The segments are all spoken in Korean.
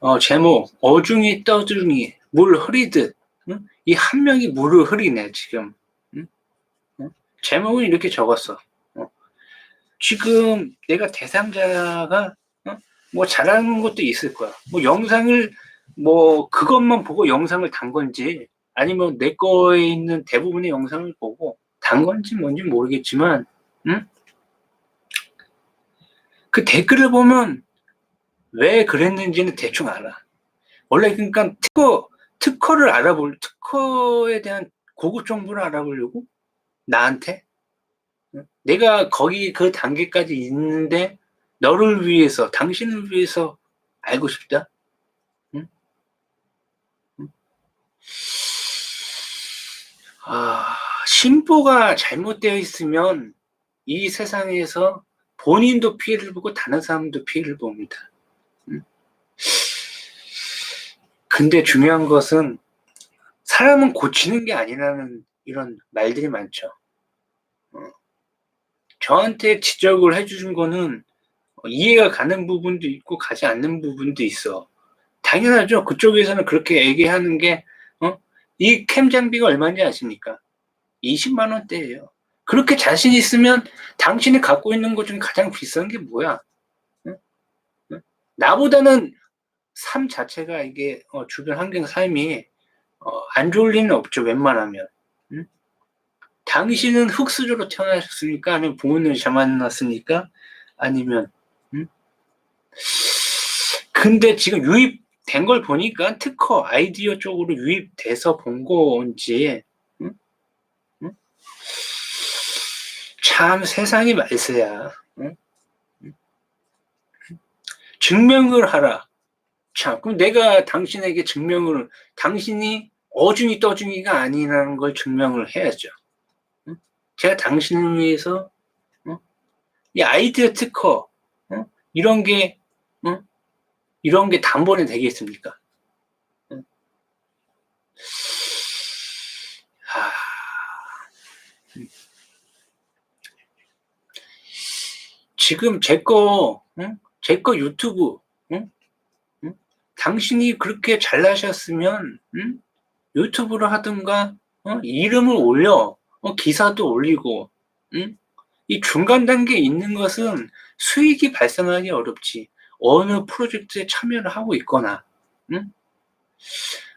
어, 제목 어중이 떠중이 물 흐리듯 응? 이한 명이 물을 흐리네 지금 응? 응? 제목은 이렇게 적었어 어. 지금 내가 대상자가 어? 뭐 잘하는 것도 있을 거야 뭐 영상을 뭐 그것만 보고 영상을 단 건지 아니면 내 거에 있는 대부분의 영상을 보고 단 건지 뭔지 모르겠지만 응? 그 댓글을 보면 왜 그랬는지는 대충 알아. 원래 그러니까 특허 특허를 알아볼 특허에 대한 고급 정보를 알아보려고 나한테 응? 내가 거기 그 단계까지 있는데 너를 위해서 당신을 위해서 알고 싶다. 응? 응? 아 신보가 잘못되어 있으면 이 세상에서 본인도 피해를 보고 다른 사람도 피해를 봅니다. 근데 중요한 것은 사람은 고치는 게 아니라는 이런 말들이 많죠. 어. 저한테 지적을 해주신 거는 이해가 가는 부분도 있고 가지 않는 부분도 있어. 당연하죠. 그쪽에서는 그렇게 얘기하는 게, 어? 이 캠 장비가 얼마인지 아십니까? 20만 원대예요. 그렇게 자신 있으면 당신이 갖고 있는 것 중에 가장 비싼 게 뭐야? 나보다는 삶 자체가 이게 어, 주변 환경 삶이 어, 안 좋을 리는 없죠. 웬만하면. 응? 당신은 흙수저로 태어나셨습니까? 아니면 부모님을 잘 만났습니까? 아니면 응? 근데 지금 유입된 걸 보니까 특허 아이디어 쪽으로 유입돼서 본 건지 응? 응? 참 세상이 말세야. 응? 증명을 하라. 자, 그럼 내가 당신에게 증명을, 당신이 어중이 떠중이가 아니라는 걸 증명을 해야죠. 응? 제가 당신을 위해서, 응? 이 아이디어 특허, 응? 이런 게, 이런 게 단번에 되겠습니까? 하... 지금 제 거, 제거 유튜브, 당신이 그렇게 잘나셨으면 응? 유튜브를 하든가 어? 이름을 올려 어? 기사도 올리고 응? 이 중간 단계에 있는 것은 수익이 발생하기 어렵지 어느 프로젝트에 참여를 하고 있거나 응?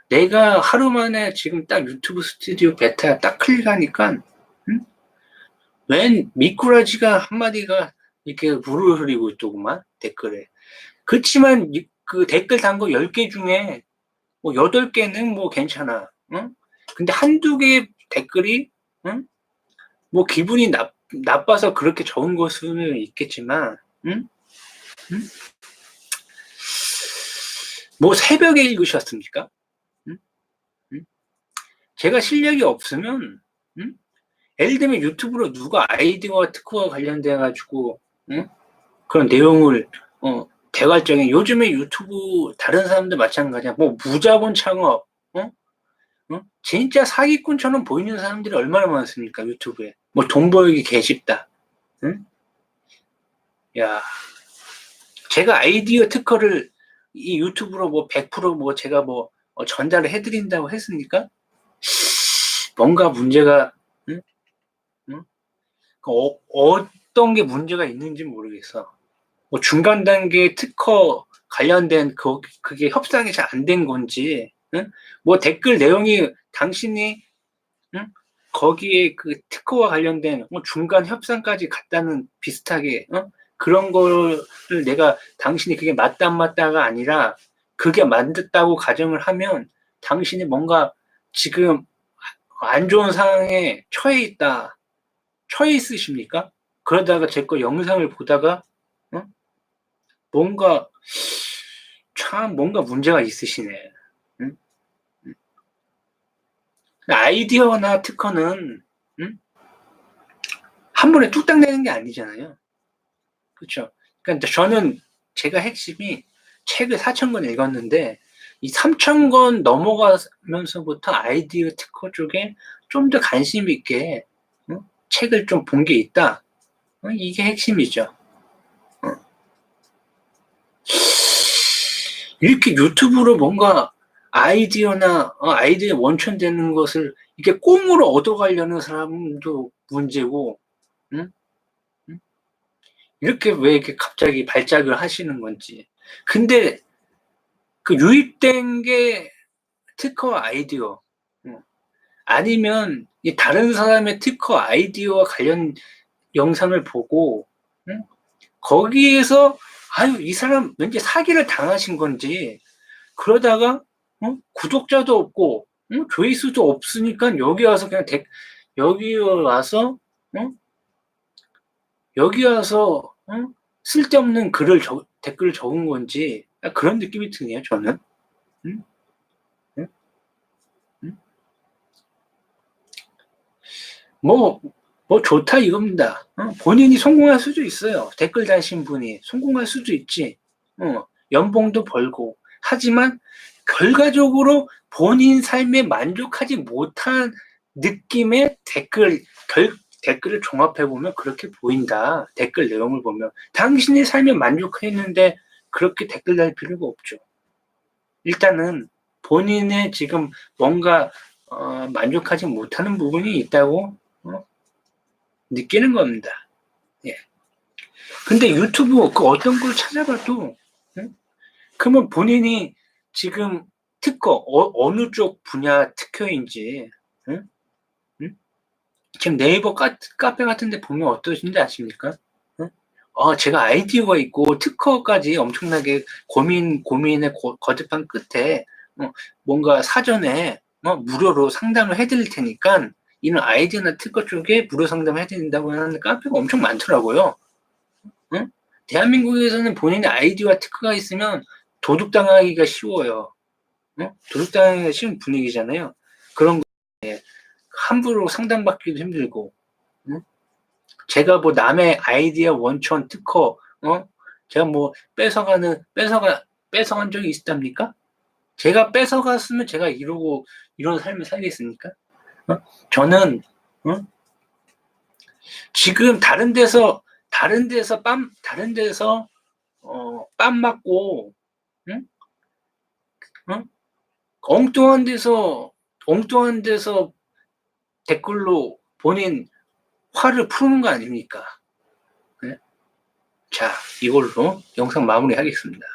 내가 하루 만에 지금 딱 유튜브 스튜디오 베타 딱 클릭하니까 응? 웬 미꾸라지가 한마디가 이렇게 물을 흐리고 있더구만 댓글에 그렇지만 그 댓글 단 거 10개 중에 뭐 8개는 뭐 괜찮아. 응? 근데 한두 개 댓글이 응? 뭐 기분이 나, 나빠서 그렇게 적은 것은 있겠지만 응? 응? 뭐 새벽에 읽으셨습니까? 제가 실력이 없으면 응? 예를 들면 유튜브로 누가 아이디어와 특허와 관련돼 가지고 응? 그런 내용을 어, 개괄적인 요즘에 유튜브 다른 사람들 마찬가지야. 뭐 무자본 창업, 어? 어? 진짜 사기꾼처럼 보이는 사람들이 얼마나 많습니까 유튜브에? 뭐 돈 벌기 개쉽다. 응? 야, 제가 아이디어 특허를 이 유튜브로 뭐 100%뭐 제가 뭐 어, 전달을 해드린다고 했습니까? 뭔가 문제가 응? 응? 어, 어 떤 게 문제가 있는지 모르겠어. 뭐 중간 단계 특허 관련된 그, 그게 협상이 잘 안 된 건지, 응? 뭐 댓글 내용이 당신이 응? 거기에 그 특허와 관련된 뭐 중간 협상까지 갔다는 비슷하게 응? 그런 거를 내가 당신이 그게 맞다 안 맞다가 아니라 그게 맞다고 가정을 하면 당신이 뭔가 지금 안 좋은 상황에 처해 있다. 처해 있으십니까? 그러다가 제 거 영상을 보다가 뭔가 참 뭔가 문제가 있으시네. 응? 아이디어나 특허는 응? 한 번에 뚝딱 내는 게 아니잖아요. 그렇죠? 그러니까 저는 제가 핵심이 책을 4천 권 읽었는데 이 3천 권 넘어가면서부터 아이디어 특허 쪽에 좀 더 관심 있게 응? 책을 좀 본 게 있다. 어, 이게 핵심이죠. 어. 이렇게 유튜브로 뭔가 아이디어나 어, 아이디어 원천 되는 것을 이렇게 꽁으로 얻어가려는 사람도 문제고, 응? 응? 이렇게 왜 이렇게 갑자기 발작을 하시는 건지. 근데 그 유입된 게 특허 아이디어, 응. 아니면 이 다른 사람의 특허 아이디어와 관련 영상을 보고, 응? 거기에서 아유 이 사람 왠지 사기를 당하신 건지 그러다가 어? 구독자도 없고 어? 조회수도 없으니까 여기 와서 그냥 데, 여기 와서 어? 여기 와서 어? 쓸데없는 글을 적, 댓글을 적은 건지 그런 느낌이 드네요 저는 응? 응? 응? 뭐, 뭐 좋다 이겁니다. 어? 본인이 성공할 수도 있어요. 댓글 다신 분이 성공할 수도 있지. 어, 연봉도 벌고 하지만 결과적으로 본인 삶에 만족하지 못한 느낌의 댓글 결, 댓글을 종합해 보면 그렇게 보인다. 댓글 내용을 보면 당신의 삶에 만족했는데 그렇게 댓글 달 필요가 없죠. 일단은 본인의 지금 뭔가 어, 만족하지 못하는 부분이 있다고 어? 느끼는 겁니다. 예. 근데 유튜브 그 어떤 걸 찾아봐도 응? 그러면 본인이 지금 특허 어, 느쪽 분야 특허인지 응? 응? 지금 네이버 카, 카페 같은데 보면 어떠신지 아십니까? 응? 어, 제가 아이디어가 있고 특허까지 엄청나게 고민 고민에 고, 거듭한 끝에 어, 뭔가 사전에 어, 무료로 상담을 해드릴 테니까 이런 아이디어나 특허 쪽에 무료 상담을 해드린다고 하는 카페가 엄청 많더라고요. 응? 대한민국에서는 본인의 아이디어와 특허가 있으면 도둑당하기가 쉬워요. 응? 도둑당하기가 쉬운 분위기잖아요. 그런 거에 함부로 상담받기도 힘들고, 응? 제가 뭐 남의 아이디어 원천 특허, 어? 제가 뭐 뺏어가는 뺏어가 뺏어간 적이 있답니까? 제가 뺏어갔으면 제가 이러고 이런 삶을 살겠습니까? 어? 저는 어? 지금 다른 데서 다른 데서 빰 다른 데서 어, 빰 맞고 응? 어? 엉뚱한 데서 엉뚱한 데서 댓글로 본인 화를 푸는 거 아닙니까? 네? 자 이걸로 영상 마무리하겠습니다.